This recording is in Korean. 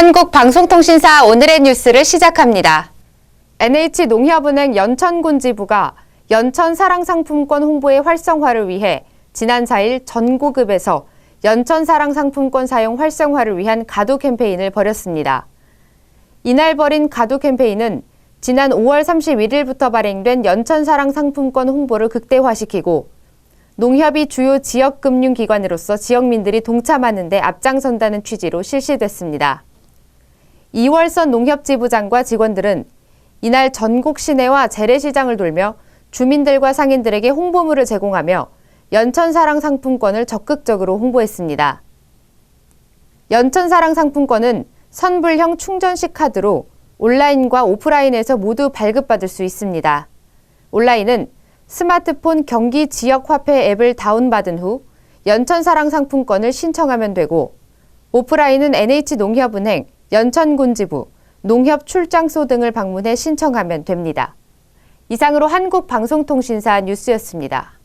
한국방송통신사 오늘의 뉴스를 시작합니다. NH농협은행 연천군지부가 연천 사랑상품권 홍보의 활성화를 위해 지난 4일 전고급에서 연천 사랑상품권 사용 활성화를 위한 가도 캠페인을 벌였습니다. 이날 벌인 가도 캠페인은 지난 5월 31일부터 발행된 연천 사랑상품권 홍보를 극대화시키고 농협이 주요 지역금융기관으로서 지역민들이 동참하는 데 앞장선다는 취지로 실시됐습니다. 이월선 농협지부장과 직원들은 이날 전국 시내와 재래시장을 돌며 주민들과 상인들에게 홍보물을 제공하며 연천사랑 상품권을 적극적으로 홍보했습니다. 연천사랑 상품권은 선불형 충전식 카드로 온라인과 오프라인에서 모두 발급받을 수 있습니다. 온라인은 스마트폰 경기 지역 화폐 앱을 다운받은 후 연천사랑 상품권을 신청하면 되고 오프라인은 NH농협은행, 연천군지부, 농협 출장소 등을 방문해 신청하면 됩니다. 이상으로 한국방송통신사 뉴스였습니다.